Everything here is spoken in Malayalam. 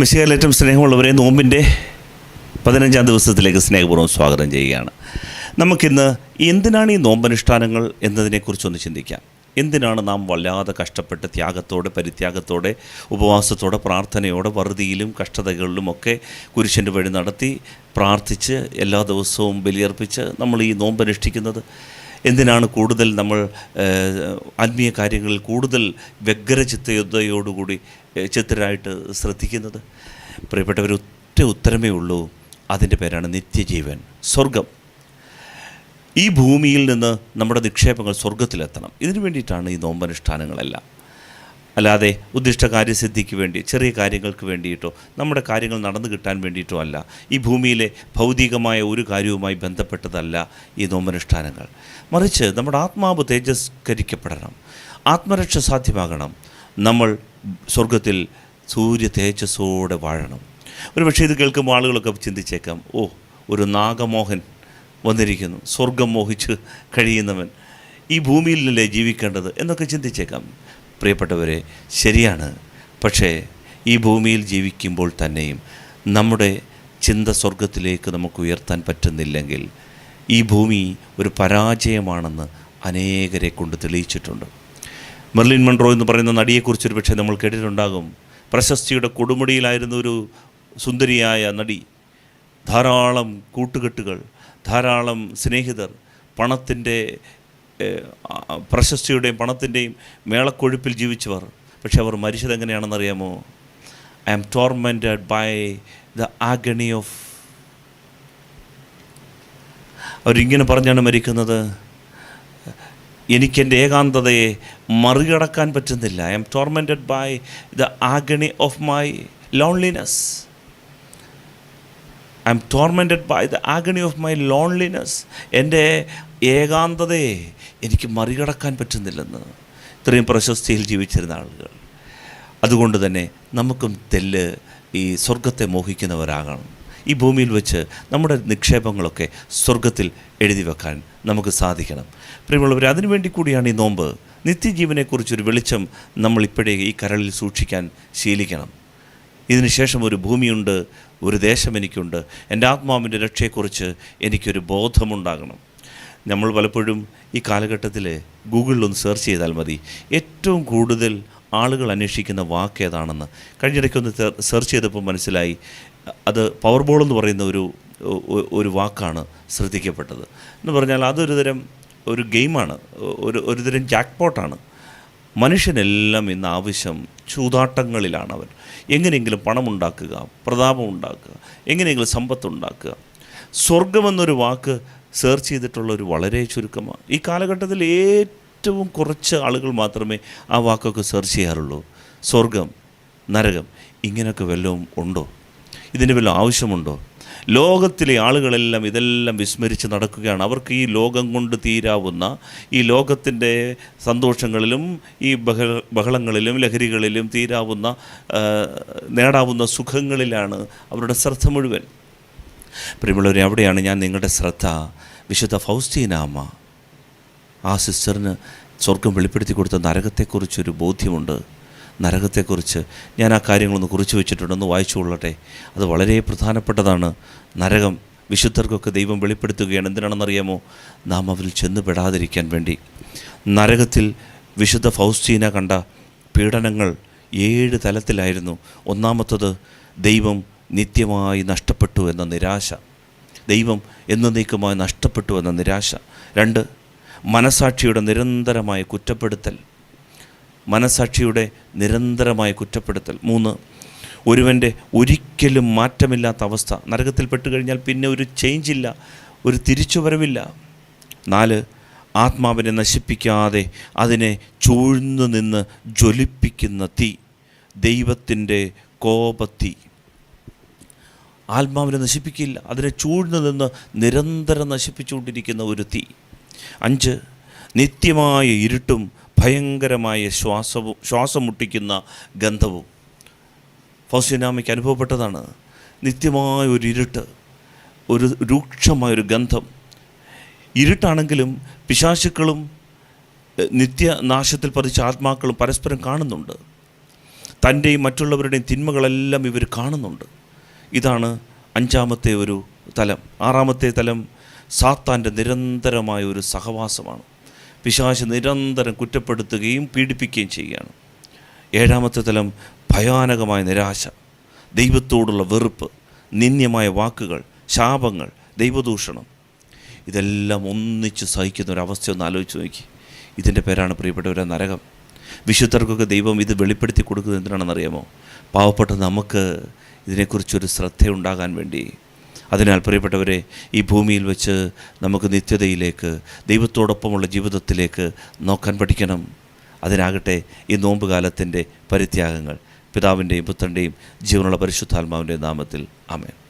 മിശികലേറ്റം സ്നേഹമുള്ളവരെ നോമ്പിന്റെ പതിനഞ്ചാം ദിവസത്തിലേക്ക് സ്നേഹപൂർവം സ്വാഗതം ചെയ്യുകയാണ്. നമുക്കിന്ന് എന്തിനാണ് ഈ നോമ്പനുഷ്ഠാനങ്ങൾ എന്നതിനെക്കുറിച്ചൊന്ന് ചിന്തിക്കാം. എന്തിനാണ് നാം വല്ലാതെ കഷ്ടപ്പെട്ട് ത്യാഗത്തോടെ പരിത്യാഗത്തോടെ ഉപവാസത്തോടെ പ്രാർത്ഥനയോടെ വറുതിയിലും കഷ്ടതകളിലുമൊക്കെ കുരിശന്റെ വഴി നടത്തി പ്രാർത്ഥിച്ച് എല്ലാ ദിവസവും ബലിയർപ്പിച്ച് നമ്മൾ ഈ നോമ്പനുഷ്ഠിക്കുന്നത്? എന്തിനാണ് കൂടുതൽ നമ്മൾ ആത്മീയ കാര്യങ്ങളിൽ കൂടുതൽ വ്യഗ്രചിത്തയോടുകൂടി ഏഹ്, ചിത്തരായിട്ട് ശ്രദ്ധിക്കുന്നത്? പ്രിയപ്പെട്ടവർ ഒറ്റ ഉത്തരമേ ഉള്ളൂ. അതിന്റെ പേരാണ് നിത്യജീവൻ സ്വർഗം ഈ ഭൂമിയിൽ നിന്ന് നമ്മുടെ നിക്ഷേപങ്ങൾ സ്വർഗത്തിലെത്തണം ഇതിനു വേണ്ടിയിട്ടാണ് ഈ നോമ്പനുഷ്ഠാനങ്ങളെല്ലാം. അല്ലാതെ ഉദ്ദിഷ്ട കാര്യസിദ്ധിക്ക് വേണ്ടി ചെറിയ കാര്യങ്ങൾക്ക് വേണ്ടിയിട്ടോ നമ്മുടെ കാര്യങ്ങൾ നടന്നു കിട്ടാൻ വേണ്ടിയിട്ടോ അല്ല. ഈ ഭൂമിയിലെ ഭൗതികമായ ഒരു കാര്യവുമായി ബന്ധപ്പെട്ടതല്ല ഈ നോമനുഷ്ഠാനങ്ങൾ മറിച്ച് നമ്മുടെ ആത്മാവ് തേജസ്കരിക്കപ്പെടണം. ആത്മരക്ഷ സാധ്യമാകണം. നമ്മൾ സ്വർഗത്തിൽ സൂര്യ തേജസ്സോടെ വാഴണം. ഒരു പക്ഷേ ഇത് കേൾക്കുമ്പോൾ ആളുകളൊക്കെ ചിന്തിച്ചേക്കാം ഓ ഒരു നാഗമോഹൻ വന്നിരിക്കുന്നു. സ്വർഗം മോഹിച്ച് കഴിയുന്നവൻ ഈ ഭൂമിയിലല്ലേ ജീവിക്കേണ്ടത്? എന്നൊക്കെ ചിന്തിച്ചേക്കാം. പ്രിയപ്പെട്ടവരെ ശരിയാണ്. പക്ഷേ ഈ ഭൂമിയിൽ ജീവിക്കുമ്പോൾ തന്നെയും നമ്മുടെ ചിന്ത സ്വർഗത്തിലേക്ക് നമുക്ക് ഉയർത്താൻ പറ്റുന്നില്ലെങ്കിൽ ഈ ഭൂമി ഒരു പരാജയമാണെന്ന് അനേകരെ കൊണ്ട് തെളിയിച്ചിട്ടുണ്ട്. മെർലിൻ മൺട്രോ എന്ന് പറയുന്ന നടിയെക്കുറിച്ചൊരു പക്ഷേ നമ്മൾ കേട്ടിട്ടുണ്ടാകും. പ്രശസ്തിയുടെ കൊടുമുടിയിലായിരുന്ന ഒരു സുന്ദരിയായ നടി ധാരാളം കൂട്ടുകെട്ടുകൾ ധാരാളം സ്നേഹിതർ പണത്തിന്റെ പ്രശസ്തിയുടെയും പണത്തിന്റെയും മേളക്കൊഴുപ്പിൽ ജീവിച്ചവർ. പക്ഷെ അവർ മരിച്ചതെങ്ങനെയാണെന്നറിയാമോ I am tormented by the agony of അവരിങ്ങനെ പറഞ്ഞാണ് മരിക്കുന്നത്. എനിക്കെന്റെ ഏകാന്തതയെ മറികടക്കാൻ പറ്റുന്നില്ല. I am tormented by the agony of my loneliness I am tormented by the agony of my loneliness എന്റെ ഏകാന്തതയെ എനിക്ക് മറികടക്കാൻ പറ്റുന്നില്ലെന്ന്. ഇത്രയും പ്രശസ്തിയിൽ ജീവിച്ചിരുന്ന ആളുകൾ. അതുകൊണ്ട് തന്നെ നമുക്കും തെല്ല് ഈ സ്വർഗത്തെ മോഹിക്കുന്നവരാകണം. ഈ ഭൂമിയിൽ വെച്ച് നമ്മുടെ നിക്ഷേപങ്ങളൊക്കെ സ്വർഗത്തിൽ എഴുതി വെക്കാൻ നമുക്ക് സാധിക്കണം. പ്രിയമുള്ളവർ അതിനുവേണ്ടി കൂടിയാണ് ഈ നോമ്പ്. നിത്യജീവനെക്കുറിച്ചൊരു വെളിച്ചം നമ്മൾ ഇപ്പോഴേ ഈ കരളിൽ സൂക്ഷിക്കാൻ ശീലിക്കണം. ഇതിനുശേഷം ഒരു ഭൂമിയുണ്ട് ഒരു ദേശം എനിക്കുണ്ട്. എന്റെ ആത്മാവിന്റെ രക്ഷയെക്കുറിച്ച് എനിക്കൊരു ബോധമുണ്ടാകണം. നമ്മൾ പലപ്പോഴും ഈ കാലഘട്ടത്തിൽ ഗൂഗിളിലൊന്ന് സെർച്ച് ചെയ്താൽ മതി. ഏറ്റവും കൂടുതൽ ആളുകൾ അന്വേഷിക്കുന്ന വാക്ക് ഏതാണെന്ന്. കഴിഞ്ഞിടയ്ക്കൊന്ന് സെർച്ച് ചെയ്തപ്പോൾ മനസ്സിലായി അത് പവർ ബോൾ എന്ന് പറയുന്ന ഒരു ഒരു വാക്കാണ് ശ്രദ്ധിക്കപ്പെട്ടത്. എന്ന് പറഞ്ഞാൽ അതൊരു തരം ഒരു ഗെയിമാണ് ഒരു ഒരു തരം ജാക്ക്പോട്ടാണ്. മനുഷ്യനെല്ലാം ഇന്ന് ആവശ്യം ചൂതാട്ടങ്ങളിലാണ് അവൻ എങ്ങനെയെങ്കിലും പണമുണ്ടാക്കുക പ്രതാപം ഉണ്ടാക്കുക എങ്ങനെയെങ്കിലും സമ്പത്തുണ്ടാക്കുക. സ്വർഗമെന്നൊരു വാക്ക് സെർച്ച് ചെയ്തിട്ടുള്ള ഒരു വളരെ ചുരുക്കമാണ്. ഈ കാലഘട്ടത്തിൽ ഏറ്റവും കുറച്ച് ആളുകൾ മാത്രമേ ആ വാക്കൊക്കെ സെർച്ച് ചെയ്യാറുള്ളൂ. സ്വർഗം നരകം ഇങ്ങനെയൊക്കെ വല്ലതും ഉണ്ടോ? ഇതിന് വല്ല ആവശ്യമുണ്ടോ? ലോകത്തിലെ ആളുകളെല്ലാം ഇതെല്ലാം വിസ്മരിച്ച് നടക്കുകയാണ്. അവർക്ക് ഈ ലോകം കൊണ്ട് തീരാവുന്ന ഈ ലോകത്തിന്റെ സന്തോഷങ്ങളിലും ഈ ബഹ ബഹളങ്ങളിലും ലഹരികളിലും തീരാവുന്ന നേടാവുന്ന സുഖങ്ങളിലാണ് അവരുടെ ശ്രദ്ധ മുഴുവൻ. പ്രിയമുള്ളവരെ അവിടെയാണ് ഞാൻ നിങ്ങളുടെ ശ്രദ്ധ. വിശുദ്ധ ഫൗസ്റ്റീനാമ്മ ആ സിസ്റ്ററിന് സ്വർഗം വെളിപ്പെടുത്തി കൊടുത്ത നരകത്തെക്കുറിച്ചൊരു ബോധ്യമുണ്ട്. നരകത്തെക്കുറിച്ച് ഞാൻ ആ കാര്യങ്ങളൊന്ന് കുറിച്ച് വെച്ചിട്ടുണ്ടെന്ന് വായിച്ചു കൊള്ളട്ടെ. അത് വളരെ പ്രധാനപ്പെട്ടതാണ്. നരകം വിശുദ്ധർക്കൊക്കെ ദൈവം വെളിപ്പെടുത്തുകയാണ്. എന്തിനാണെന്നറിയാമോ? നാം അവരിൽ ചെന്നുപെടാതിരിക്കാൻ വേണ്ടി. നരകത്തിൽ വിശുദ്ധ ഫൗസ്റ്റീന കണ്ട പീഡനങ്ങൾ ഏഴ് തലത്തിലായിരുന്നു. ഒന്നാമത്തത് ദൈവം നിത്യമായി നഷ്ടപ്പെട്ടു എന്ന നിരാശ. ദൈവം എന്നേക്കുമായി നഷ്ടപ്പെട്ടു എന്ന നിരാശ. രണ്ട് മനസാക്ഷിയുടെ നിരന്തരമായ കുറ്റപ്പെടുത്തൽ. മനസാക്ഷിയുടെ നിരന്തരമായ കുറ്റപ്പെടുത്തൽ. മൂന്ന് ഒരുവന്റെ ഒരിക്കലും മാറ്റമില്ലാത്ത അവസ്ഥ. നരകത്തിൽ പെട്ടുകഴിഞ്ഞാൽ പിന്നെ ഒരു ചേഞ്ച് ഇല്ല ഒരു തിരിച്ചുവരവില്ല. നാല് ആത്മാവിനെ നശിപ്പിക്കാതെ അതിനെ ചൂഴ്ന്നു നിന്ന് ജ്വലിപ്പിക്കുന്ന തീ. ദൈവത്തിന്റെ കോപത്തീ. ആത്മാവിനെ നശിപ്പിക്കില്ല. അതിനെ ചൂഴ്ന്നു നിന്ന് നിരന്തരം നശിപ്പിച്ചുകൊണ്ടിരിക്കുന്ന ഒരു തീ. അഞ്ച് നിത്യമായ ഇരുട്ടും ഭയങ്കരമായ ശ്വാസവും ശ്വാസം മുട്ടിക്കുന്ന ഗന്ധവും ഫൗസ്യനാമയ്ക്ക് അനുഭവപ്പെട്ടതാണ്. നിത്യമായ ഒരു ഇരുട്ട് ഒരു രൂക്ഷമായൊരു ഗന്ധം. ഇരുട്ടാണെങ്കിലും പിശാശുക്കളും നിത്യനാശത്തിൽ പതിച്ച ആത്മാക്കളും പരസ്പരം കാണുന്നുണ്ട്. തന്റെയും മറ്റുള്ളവരുടെയും തിന്മകളെല്ലാം ഇവർ കാണുന്നുണ്ട്. ഇതാണ് അഞ്ചാമത്തെ ഒരു തലം. ആറാമത്തെ തലം സാത്താന്റെ നിരന്തരമായ ഒരു സഹവാസമാണ്. പിശാശ് നിരന്തരം കുറ്റപ്പെടുത്തുകയും പീഡിപ്പിക്കുകയും ചെയ്യുകയാണ്. ഏഴാമത്തെ തലം ഭയാനകമായ നിരാശ ദൈവത്തോടുള്ള വെറുപ്പ് നിന്ദ്യമായ വാക്കുകൾ ശാപങ്ങൾ ദൈവദൂഷണം. ഇതെല്ലാം ഒന്നിച്ച് സഹിക്കുന്ന ഒരു അവസ്ഥ ഒന്ന് ആലോചിച്ച് നോക്കി. ഇതിന്റെ പേരാണ് പ്രിയപ്പെട്ടവരെ നരകം. വിശുദ്ധർക്കൊക്കെ ദൈവം ഇത് വെളിപ്പെടുത്തി കൊടുക്കുന്നത് എന്തിനാണെന്നറിയാമോ? പാവപ്പെട്ട നമുക്ക് ഇതിനെക്കുറിച്ചൊരു ശ്രദ്ധയുണ്ടാകാൻ വേണ്ടി. അതിനാൽ പ്രിയപ്പെട്ടവരെ ഈ ഭൂമിയിൽ വെച്ച് നമുക്ക് നിത്യതയിലേക്ക് ദൈവത്തോടൊപ്പമുള്ള ജീവിതത്തിലേക്ക് നോക്കാൻ പഠിക്കണം. അതിനാകട്ടെ ഈ നോമ്പ് കാലത്തിന്റെ പരിത്യാഗങ്ങൾ. പിതാവിന്റെയും പുത്രന്റെയും ജീവനുള്ള പരിശുദ്ധാത്മാവിന്റെ നാമത്തിൽ. ആമേൻ.